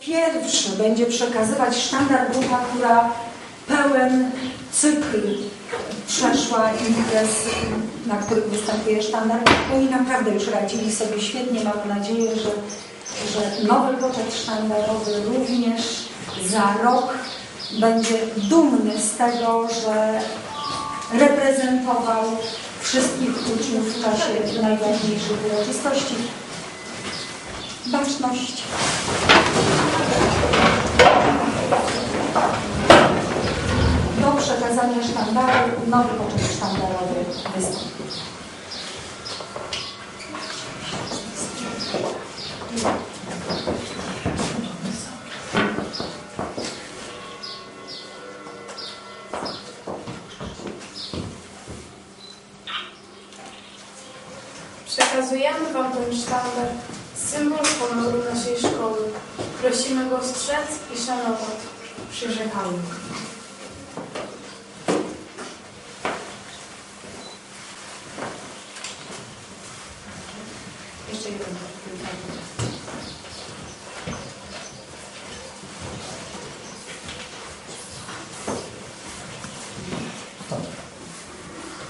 pierwszy będzie przekazywać sztandar grupa, która pełen cykl przeszła imprez, na których występuje sztandar. Oni naprawdę już radzili sobie świetnie. Mam nadzieję, że, że nowy poczet sztandarowy również za rok będzie dumny z tego, że reprezentował wszystkich uczniów w czasie najważniejszych uroczystości. Baczność. Do przekazania sztandaru nowy poczet sztandarowy wystąpi. Przekazujemy Wam ten sztandar, symbol honoru naszej szkoły. Prosimy go strzec i szanować. Przyrzekamy. Jeszcze jeden.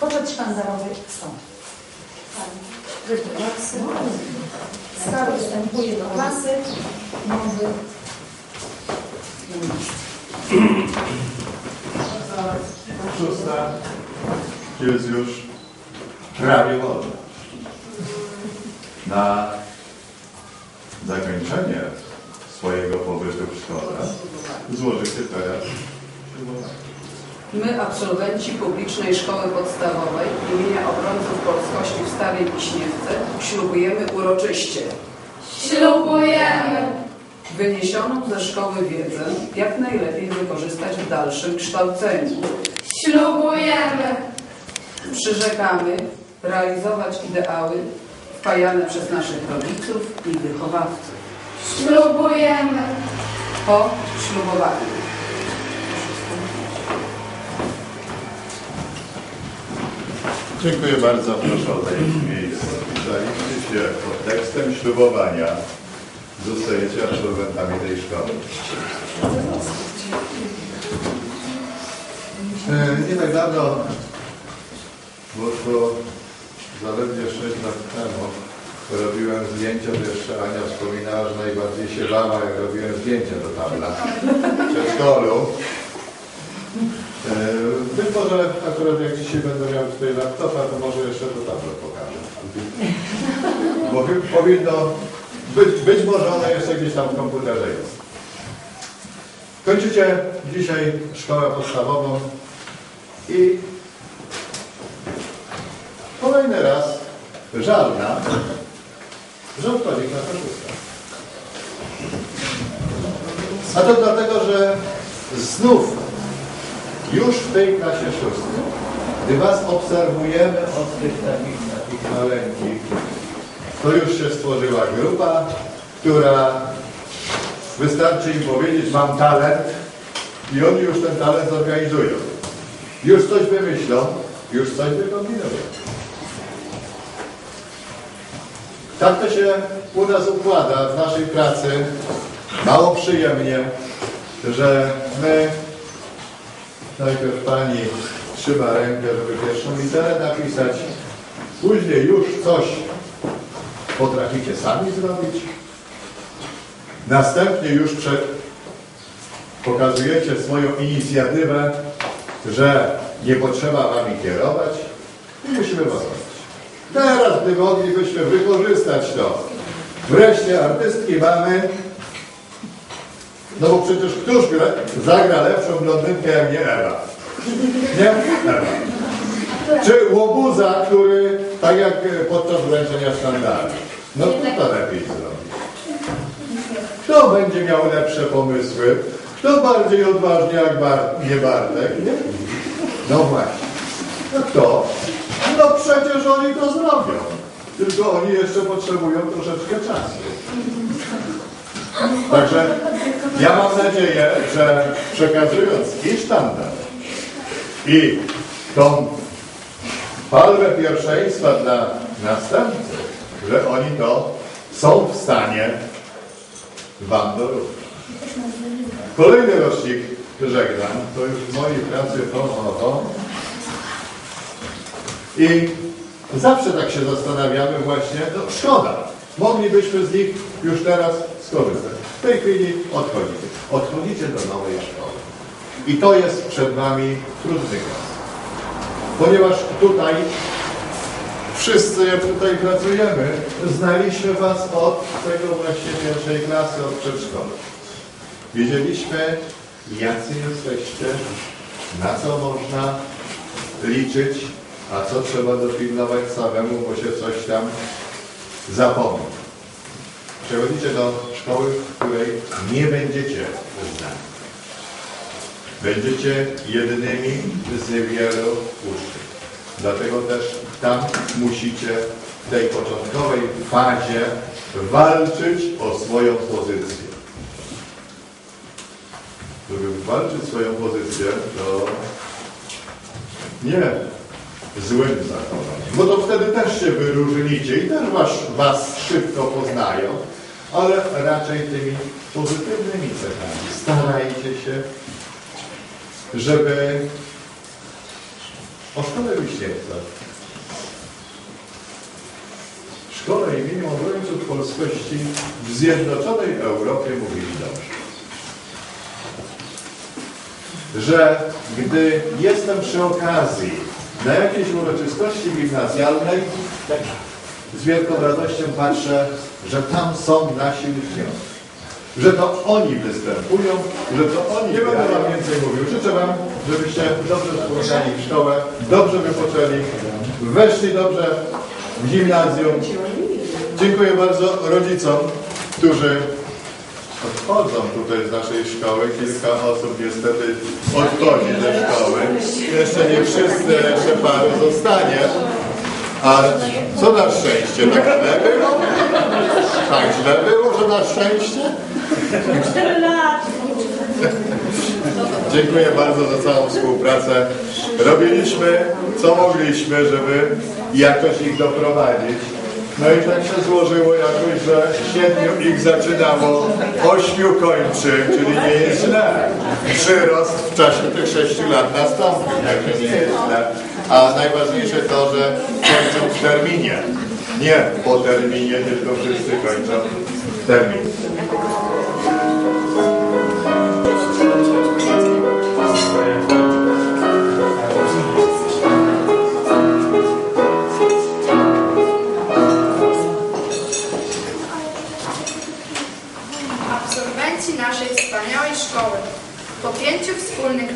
Poczet sztandarowy stąd. Klasy. Stary wstępuje do klasy. Nowy. Szósta jest już prawie wolna. Na zakończenie swojego pobytu w szkole złożycie teraz. My, absolwenci Publicznej Szkoły Podstawowej imienia Obrońców Polskości w Starej Wiśniewce, ślubujemy uroczyście Ślubujemy! Wyniesioną ze szkoły wiedzę jak najlepiej wykorzystać w dalszym kształceniu. Ślubujemy! Przyrzekamy realizować ideały wpajane przez naszych rodziców i wychowawców. Ślubujemy! Po ślubowaniu. Dziękuję bardzo. Proszę o zajęcie miejsca. Zajęcie się pod tekstem ślubowania. Zostajecie absolwentami tej szkoły. E, Nie tak dawno, bo to zaledwie 6 lat temu, robiłem zdjęcia, to jeszcze Ania wspominała, że najbardziej się bała, jak robiłem zdjęcia do tabla w przedszkolu. E, Być może akurat jak dzisiaj będę miał tutaj laptopa, to może jeszcze to tablet pokażę. Bo powinno być, być może ona jeszcze gdzieś tam w komputerze jest. Kończycie dzisiaj szkołę podstawową i kolejny raz żalna, że odchodzi klasa szósta. A to dlatego, że znów już w tej klasie szóstej, gdy Was obserwujemy od tych takich, takich maleńkich, to już się stworzyła grupa, która wystarczy im powiedzieć, mam talent i oni już ten talent zorganizują. Już coś wymyślą, już coś wykombinują. Tak to się u nas układa w naszej pracy, mało przyjemnie, że my Najpierw pani trzyma rękę, żeby pierwszą literę napisać. Później już coś potraficie sami zrobić. Następnie już prze... pokazujecie swoją inicjatywę, że nie potrzeba wami kierować i musimy was. Teraz, gdy moglibyśmy wykorzystać to, wreszcie artystki mamy, no bo przecież któż gra, zagra lepszą blondynkę jak nie Ewa? Nie? Ewa. Czy łobuza, który tak jak podczas wręczenia sztandaru. No kto to lepiej zrobi? Kto będzie miał lepsze pomysły? Kto bardziej odważnie jak Bar nie Bartek? Nie? No właśnie. No kto? No przecież oni to zrobią. Tylko oni jeszcze potrzebują troszeczkę czasu. Także ja mam nadzieję, że przekazując i sztandar, i tą palmę pierwszeństwa dla następców, że oni to są w stanie Wam do ruchu. Kolejny rocznik żegnam, to już w mojej pracy pomowo. I zawsze tak się zastanawiamy właśnie, no szkoda, moglibyśmy z nich już teraz skorzystać. W tej chwili odchodzicie. Odchodzicie do nowej szkoły. I to jest przed Wami trudny czas. Ponieważ tutaj wszyscy jak tutaj pracujemy, znaliśmy Was od tego właśnie pierwszej klasy, od przedszkola. Wiedzieliśmy, jacy jesteście, na co można liczyć, a co trzeba dopilnować samemu, bo się coś tam zapomni. Przechodzicie do szkoły, w której nie będziecie znani. Będziecie jednymi z wielu uczniów. Dlatego też tam musicie w tej początkowej fazie walczyć o swoją pozycję. Żeby walczyć swoją pozycję, to nie złym zachowaniem, bo to wtedy też się wyróżnicie i też was, was szybko poznają, ale raczej tymi pozytywnymi cechami. Starajcie się, żeby o szkole Wiśniewca, szkole imienia obrońców polskości w zjednoczonej Europie mówili dobrze. Że gdy jestem przy okazji na jakiejś uroczystości gimnazjalnej, z wielką radością patrzę, że tam są nasi uczniowie. Że to oni występują, że to oni. Nie będę Wam więcej mówił. Życzę Wam, żebyście dobrze spotkali w szkołę, dobrze wypoczęli, weszli dobrze gimnazjum. Dziękuję bardzo rodzicom, którzy odchodzą tutaj z naszej szkoły. Kilka osób niestety odchodzi ze szkoły. Jeszcze nie wszyscy, jeszcze paru zostanie. A co na szczęście? Tak źle było? Tak źle było, że na szczęście? Dziękuję bardzo za całą współpracę. Robiliśmy co mogliśmy, żeby jakoś ich doprowadzić. No i tak się złożyło jakoś, że siedmiu ich zaczynało, ośmiu kończy, czyli nie jest źle. Przyrost w czasie tych sześciu lat nastąpił, także nie jest źle. A najważniejsze to, że kończą w terminie. Nie po terminie, tylko wszyscy kończą w terminie.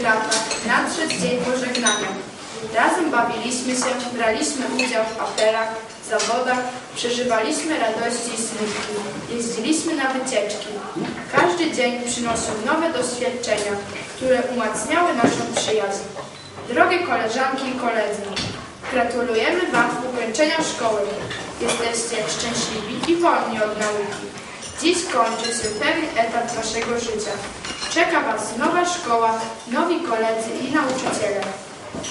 Latach nadszedł dzień pożegnania. Razem bawiliśmy się, braliśmy udział w apelach, zawodach, przeżywaliśmy radości i smutki, jeździliśmy na wycieczki. Każdy dzień przynosił nowe doświadczenia, które umacniały naszą przyjaźń. Drogie koleżanki i koledzy, gratulujemy Wam ukończenia szkoły. Jesteście szczęśliwi i wolni od nauki. Dziś kończy się pewien etap Waszego życia. Czeka Was nowa szkoła, nowi koledzy i nauczyciele.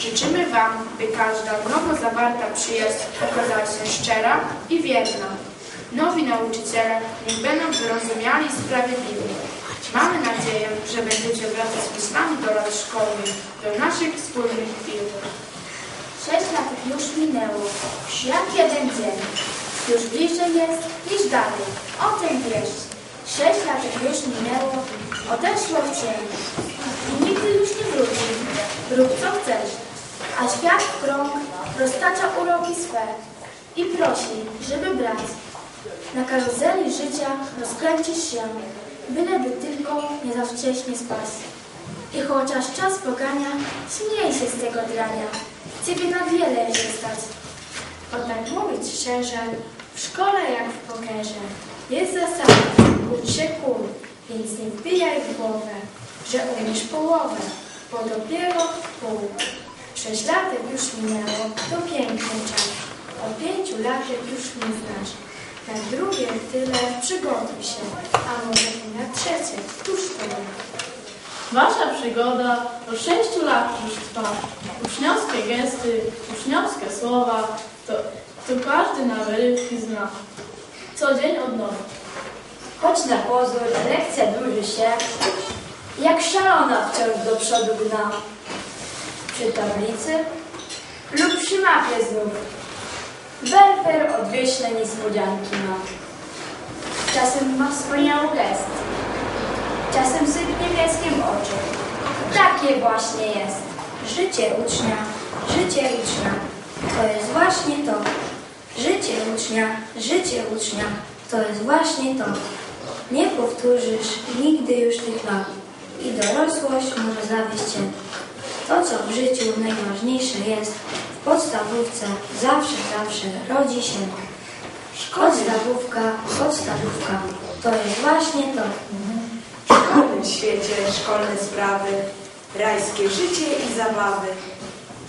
Życzymy Wam, by każda nowo zawarta przyjaźń okazała się szczera i wierna. Nowi nauczyciele niech będą wyrozumiali i sprawiedliwi. Mamy nadzieję, że będziecie wracać myślami do lat szkolnych, do naszych wspólnych chwil. Sześć lat już minęło, jak jeden dzień. Już bliżej jest niż dalej, o tym wiesz. Sześć lat już minęło, I nigdy już nie wróci, rób co chcesz. A świat krąg roztacza uroki swe i prosi, żeby brać. Na karuzeli życia rozkręcisz się, byleby tylko nie za wcześnie spaść. I chociaż czas pogania, śmiej się z tego drania. Ciebie na wiele jeszcze stać. Jednak mówić szczerze, w szkole jak w pokerze jest zasada, ucz się kul, więc nie wbijaj w głowę, że umiesz połowę, bo dopiero pół. Sześć latek już minęło, to piękny czas. O pięciu latek już nie znasz. Na drugie tyle przygotuj się, a może i na trzecie, tuż tyle. Wasza przygoda od sześciu lat już trwa. Uczniowskie gesty, uczniowskie słowa, to, to każdy na wyrywki zna. Co dzień od nowa. Choć na pozór lekcja dłuży się, jak szalona wciąż do przodu gna. Przy tablicy lub przy mapie znów. Belfer odwieśle niespodzianki ma. Czasem ma wspaniały gest, czasem sypnie pieskiem oczy. Takie właśnie jest. Życie ucznia, życie ucznia, to jest właśnie to. Życie ucznia, życie ucznia, to jest właśnie to. Nie powtórzysz nigdy już tych lat i dorosłość może zawieść cię. To, co w życiu najważniejsze jest, w podstawówce zawsze, zawsze rodzi się. Podstawówka, podstawówka, to jest właśnie to. W szkolnym świecie szkolne sprawy, rajskie życie i zabawy.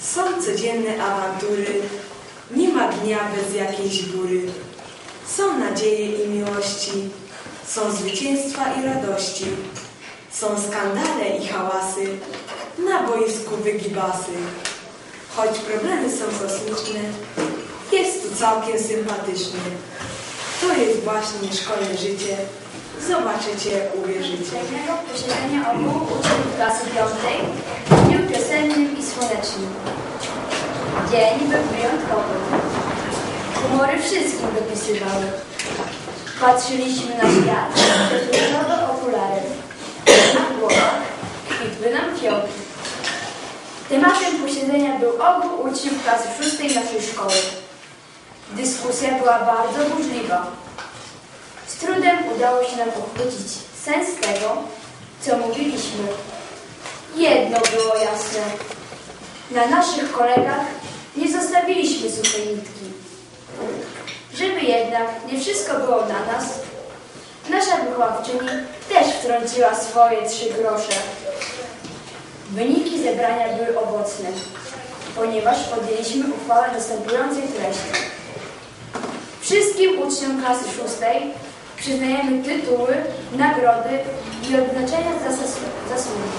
Są codzienne awantury, nie ma dnia bez jakiejś góry. Są nadzieje i miłości, są zwycięstwa i radości. Są skandale i hałasy, na boisku wygibasy. Choć problemy są posłuszne, jest tu całkiem sympatycznie. To jest właśnie szkolne życie. Zobaczycie, uwierzycie. Kolejnego posiedzenia ogółu uczniów klasy piątej w dniu wiosennym i słonecznym. Dzień był wyjątkowy. Humory wszystkim dopisywały. Patrzyliśmy na świat przez różowe okulary. Na głowach kwitły nam fiołki. Tematem posiedzenia był ogół uczniów klasy szóstej naszej szkoły. Dyskusja była bardzo burzliwa. Z trudem udało się nam uchwycić sens tego, co mówiliśmy. Jedno było jasne. Na naszych kolegach nie zostawiliśmy suchej nitki. Żeby jednak nie wszystko było na nas, nasza wychowawczyni też wtrąciła swoje trzy grosze. Wyniki zebrania były owocne, ponieważ podjęliśmy uchwałę następującej treści. Wszystkim uczniom klasy szóstej przyznajemy tytuły, nagrody i odznaczenia za zas- zasługi,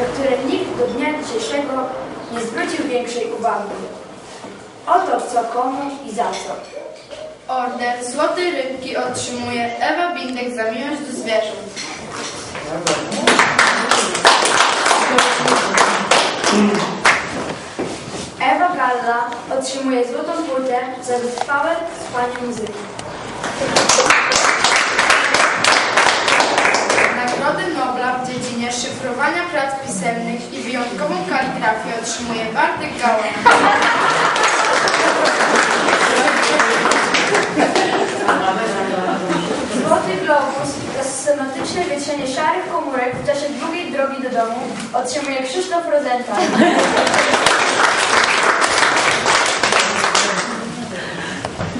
na które nikt do dnia dzisiejszego nie zwrócił większej uwagi. Oto co komu i za co. Order Złotej Rybki otrzymuje Ewa Bindek za miłość do zwierząt. Ewa Galla otrzymuje złotą płytę za wytrwałe słuchanie muzyki. Nagrody Nobla w dziedzinie szyfrowania prac pisemnych i wyjątkową kaligrafię otrzymuje Bartek Gała. Złoty globus za systematyczne wietrzenie szarych komórek w czasie długiej drogi do domu otrzymuje Krzysztof Rozenta.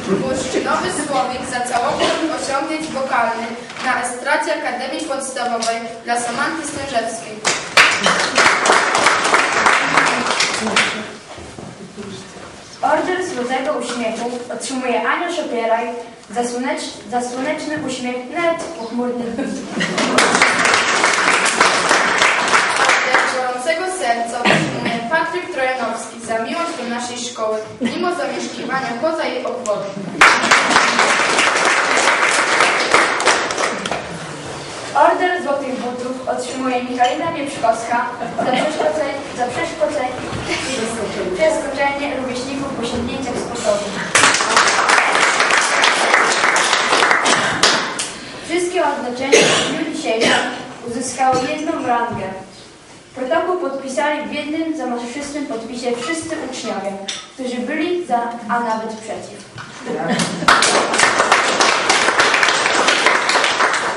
Bursztynowy słowik za całokład osiągnięć wokalnych na estradzie Akademii Podstawowej dla Samanty Stężewskiej. Order Złotego Uśmiechu otrzymuje Ania Szopieraj za, słonecz, za słoneczny uśmiech nawet w pochmurnych dni. Gorącego Serca otrzymuje Patryk Trojanowski za miłość do naszej szkoły, mimo zamieszkiwania poza jej obwodem. Order Złotych Butów otrzymuje Michalina Mieprzkowska za przeszkodzenie, za przeszkodzenie, przeskoczenie rówieśników w osiągnięciach sposobu. Wszystkie odznaczenia w dniu dzisiejszym uzyskały jedną rangę. Protokół podpisali w jednym zamarzystym podpisie wszyscy uczniowie, którzy byli za, a nawet przeciw.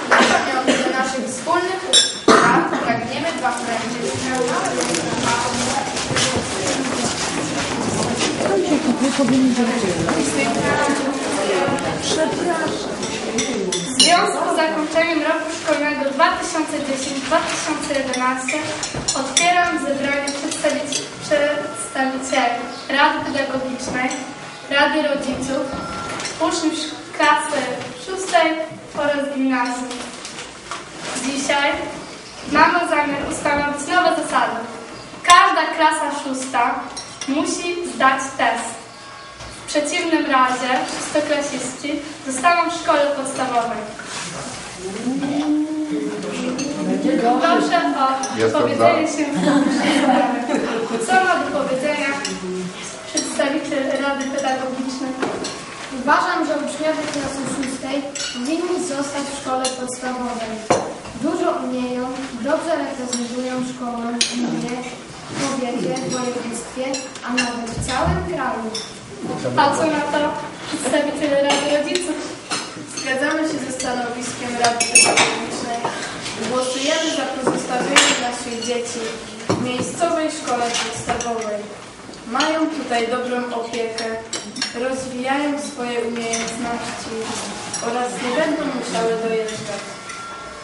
Na pamiątkę naszych wspólnych lat pragniemy Wam wręczyć W związku z zakończeniem roku szkolnego 2010-2011 otwieram zebranie przedstawici- przedstawicieli Rady Pedagogicznej, Rady Rodziców, uczniów klasy szóstej oraz gimnazjum. Dzisiaj mamy zamiar ustanowić nowe zasady. Każda klasa szósta musi zdać test. W przeciwnym razie szóstoklasiści zostaną w szkole podstawowej. Proszę o Jestem powiedzenie się Co ma do powiedzenia przedstawiciel Rady Pedagogicznej? Uważam, że uczniowie klasy szóstej powinni zostać w szkole podstawowej. Dużo umieją, dobrze reprezentują szkołę w gminie, w powiecie, w województwie, a nawet w całym kraju. A co na to przedstawiciel Rady Rodziców? Zgadzamy się ze stanowiskiem Rady Pedagogicznej. Głosujemy za pozostawieniem naszych dzieci w miejscowej szkole podstawowej. Mają tutaj dobrą opiekę, rozwijają swoje umiejętności oraz nie będą musiały dojeżdżać.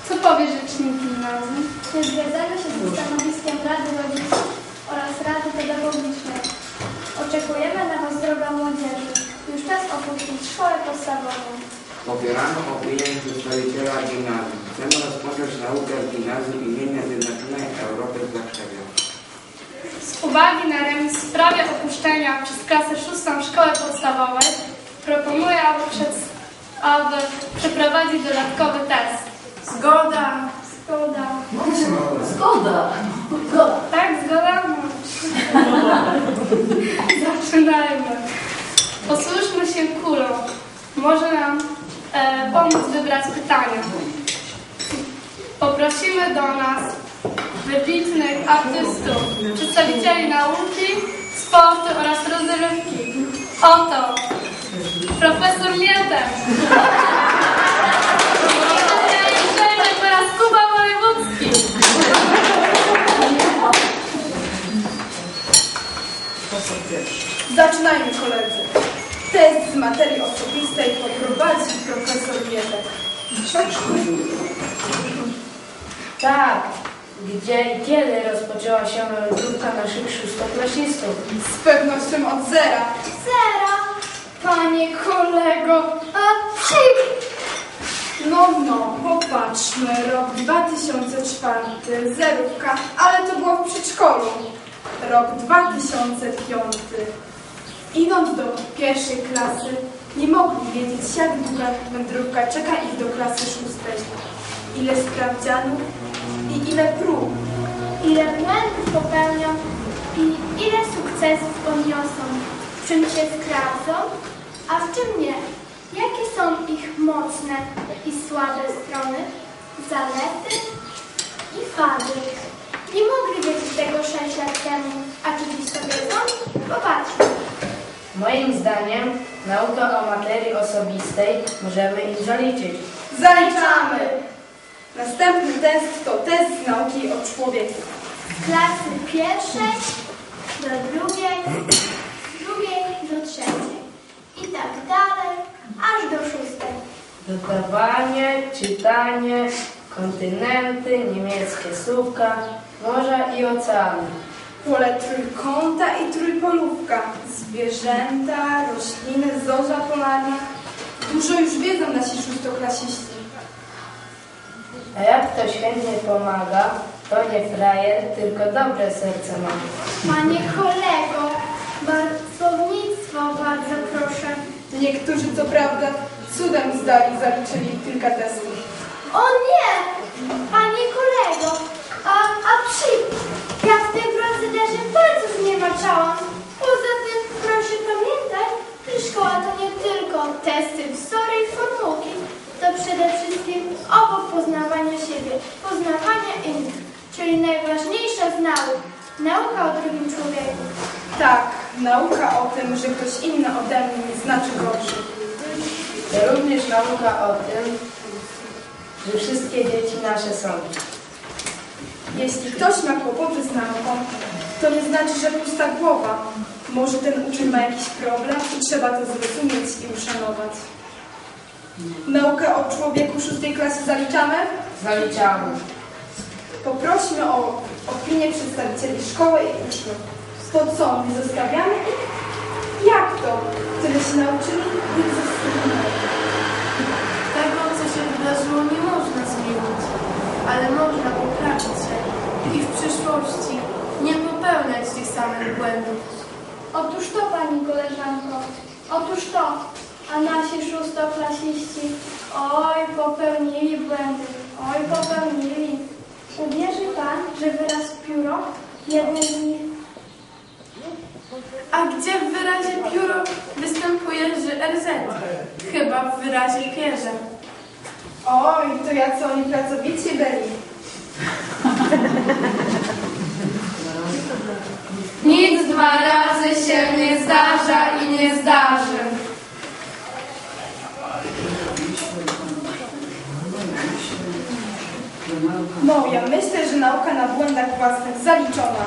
Co powie rzecznik gimnazjum? Zgadzamy się ze stanowiskiem Rady Rodziców oraz Rady Pedagogicznej. Oczekujemy na Was droga młodzieży. Już czas opuścić szkołę podstawową. Popieramy opinię przedstawiciela gimnazjum. Chcemy rozpocząć naukę w gimnazjum imienia Zjednoczonej Europy w Zakrzewie. Z uwagi na remis w sprawie opuszczenia przez klasę szóstą szkoły podstawowej proponuję, aby, przed, aby przeprowadzić dodatkowy test. Zgoda. Zgoda. Zgoda. Tak, zgoda? Zaczynajmy. Posłuszmy się kulą. Może nam e, pomóc wybrać pytania. Poprosimy do nas wybitnych artystów, przedstawicieli nauki, sportu oraz rozrywki. Oto profesor Mietek. Specjalny oraz Kuba Wojewódzki. Zaczynajmy koledzy. Test z materii osobistej poprowadzi profesor Mietek. Tak, gdzie i kiedy rozpoczęła się rozgrywka naszych szóstoklasistów? Z pewnością od zera. Zera, panie kolego. A psi! No, no, popatrzmy. Rok 2004, zerówka, ale to było w przedszkolu. Rok 2005. Idąc do pierwszej klasy, nie mogli wiedzieć, jak długa wędrówka czeka ich do klasy szóstej. Ile sprawdzianów i ile prób. Ile błędów popełnią i ile sukcesów odniosą. W czym się sprawdzą, a w czym nie. Jakie są ich mocne i słabe strony, zalety i wady. Nie mogli wiedzieć tego 6 lat temu, a czy dziś to wiedzą? Popatrzmy. Moim zdaniem naukę o materii osobistej możemy im zaliczyć. Zaliczamy! Następny test to test z nauki o człowieku. Z klasy pierwszej do drugiej, z drugiej do trzeciej i tak dalej, aż do szóstej. Dodawanie, czytanie, kontynenty, niemieckie słówka, morza i oceany. Pole trójkąta i trójpolówka. Zwierzęta, rośliny, zorza polarna. Dużo już wiedzą nasi szóstoklasiści. A jak ktoś chętnie pomaga, to nie frajer, tylko dobre serce ma. Panie kolego, bar- słownictwo bardzo proszę. Niektórzy co prawda cudem zdali, zaliczyli kilka testów. O nie! Panie kolego, a, a psi, ja w tym zniemaczałam. Poza tym proszę pamiętać, że szkoła to nie tylko testy, wzory i formułki. To przede wszystkim obok poznawania siebie, poznawania innych, czyli najważniejsza z nauk. Nauka o drugim człowieku. Tak, nauka o tym, że ktoś inny ode mnie nie znaczy gorszy. Również nauka o tym, że wszystkie dzieci nasze są. Jeśli ktoś ma kłopoty z nauką, to nie znaczy, że pusta głowa. Może ten uczeń ma jakiś problem i trzeba to zrozumieć i uszanować. Naukę o człowieku szóstej klasy zaliczamy? Zaliczamy. Poprośmy o opinię przedstawicieli szkoły i uczniów. To co, nie zostawiamy ich? Jak to? Tyle się nauczyli, nie zostawiamy. Tego, co się wydarzyło, nie można zmienić, ale można poprawić się i w przyszłości nie popełniać tych samych błędów. Otóż to, pani koleżanko, otóż to, a nasi szóstoklasiści Oj, popełnili błędy. Oj, popełnili. Uwierzy pan, że wyraz pióro jeden z nich A gdzie w wyrazie pióro występuje ży RZ? Chyba w wyrazie pierze. Oj, to jacy oni pracowici byli. Nic dwa razy się nie zdarza i nie zdarzy. No, ja myślę, że nauka na błędach własnych zaliczona.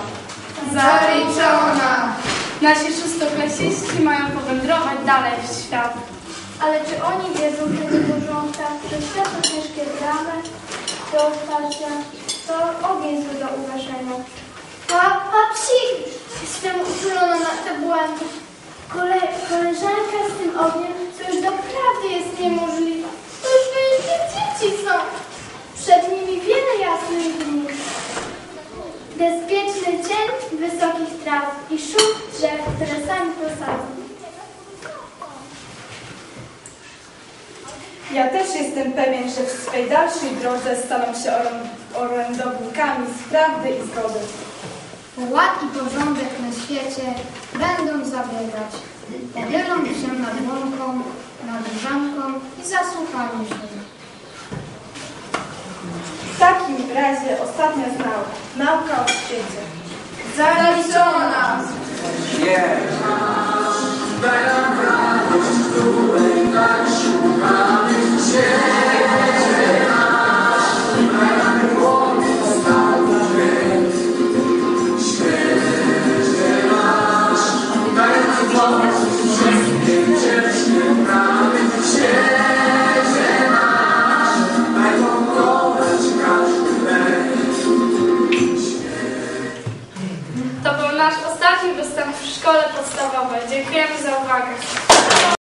Zaliczona. Nasi szóstoklasiści mają powędrować dalej w świat. Ale czy oni wiedzą, że do porządka, że światło ciężkie bramy do otwarcia, to ogień zły do ugaszenia. Jestem uczulona na te błędy. Kole, koleżanka z tym ogniem, to już doprawdy jest niemożliwe. To już wielkie dzieci są. Przed nimi wiele jasnych dni. Bezpieczny cień wysokich traw i szum drzew, które sami posadzą. Ja też jestem pewien, że w swej dalszej drodze staną się orędownikami z prawdy i zgody. Ład i porządek na świecie będą zabiegać. Podzielą się nad łąką, nad rzemką i zasłuchają się. W takim razie ostatnia z nauk. Nauka o świecie. Zaliczona. Jest. Był nasz ostatni występ w szkole podstawowej. Dziękujemy za uwagę.